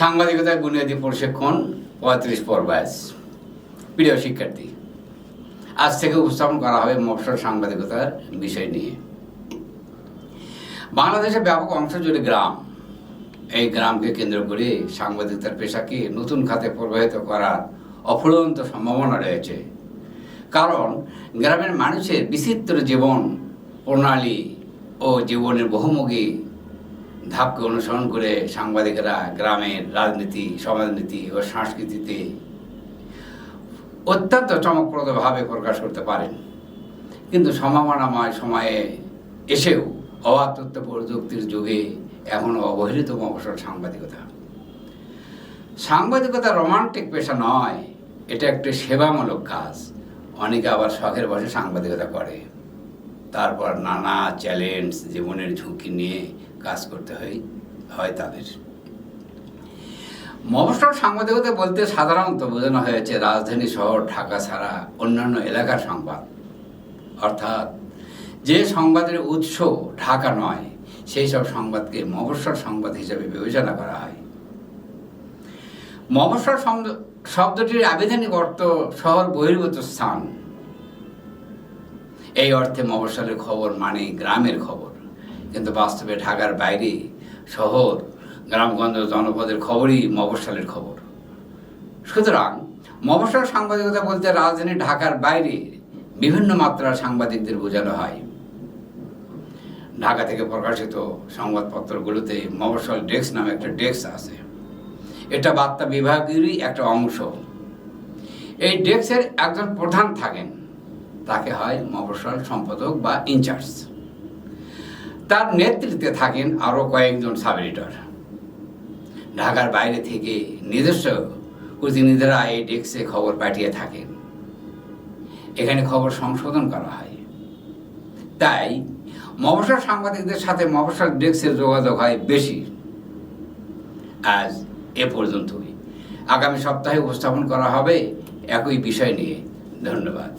সাংবাদিকতায় বুনিয়াদী প্রশিক্ষণ পঁয়ত্রিশ পর ব্যাচ প্রিয় শিক্ষার্থী, আজ থেকে উপস্থাপন করা হবে মফসল সাংবাদিকতার বিষয় নিয়ে। বাংলাদেশের ব্যাপক অংশ জুড়ে গ্রাম। এই গ্রামকে কেন্দ্র করে সাংবাদিকতার পেশাকে নতুন খাতে প্রবাহিত করার অফুরন্ত সম্ভাবনা রয়েছে। কারণ গ্রামের মানুষের বিচিত্র জীবন, প্রণালী ও জীবনের বহুমুখী ধাপকে অনুসরণ করে সাংবাদিকরা গ্রামের রাজনীতি, সমাজনীতি ও সংস্কৃতিতে অত্যন্ত চমকপ্রদভাবে প্রকাশ করতে পারেন। কিন্তু সম্ভাবনাময় সময়ে এসেও অবাধ তথ্য প্রযুক্তির যুগে এখনও অবহেলিত অবসর সাংবাদিকতা। সাংবাদিকতা রোমান্টিক পেশা নয়, এটা একটি সেবামূলক কাজ। অনেকে আবার শখের বসে সাংবাদিকতা করে। তারপর নানা চ্যালেঞ্জ জীবনের ঝুঁকি নিয়ে কাজ করতে হয় হয় তাদের। মফস্বল সাংবাদিকতা বলতে সাধারণত বোঝানো হয়েছে, রাজধানী শহর, ঢাকা ছাড়া অন্যান্য এলাকার সংবাদ। অর্থাৎ যে সংবাদের উৎস ঢাকা নয়, সেই সব সংবাদকে মফস্বল সংবাদ হিসেবে বিবেচনা করা হয়। মফস্বল শব্দ- শব্দটির আবেদনিক অর্থ শহর বহির্ভূত স্থান। এই অর্থে মফস্বলের খবর মানে গ্রামের খবর। কিন্তু বাস্তবে ঢাকার বাইরে শহর, গ্রামগঞ্জ জনপদের খবরই মফস্বলের খবর। সুতরাং মফস্বল সাংবাদিকতা বলতে রাজধানী ঢাকার বাইরে বিভিন্ন মাত্রার সাংবাদিকদের বোঝানো হয়। ঢাকা থেকে প্রকাশিত সংবাদপত্রগুলোতে মফস্বল ডেস্ক নামে একটা ডেস্ক আছে। এটা বার্তা বিভাগেরই একটা অংশ। এই ডেস্কের একজন প্রধান থাকেন তাকে হয় মফস্বল সম্পাদক বা ইনচার্জ। তার নেতৃত্বে থাকেন আরও কয়েকজন সাব এডিটর ঢাকার বাইরে থেকে নিজস্ব প্রতিনিধিরা এই ডেস্কে খবর পাঠিয়ে থাকেন। এখানে খবর সংশোধন করা হয়। তাই মফস্বল সাংবাদিকদের সাথে মফস্বল ডেস্কের যোগাযোগ হয় বেশি। আজ এ পর্যন্তই। আগামী সপ্তাহে উপস্থাপন করা হবে একই বিষয় নিয়ে। ধন্যবাদ।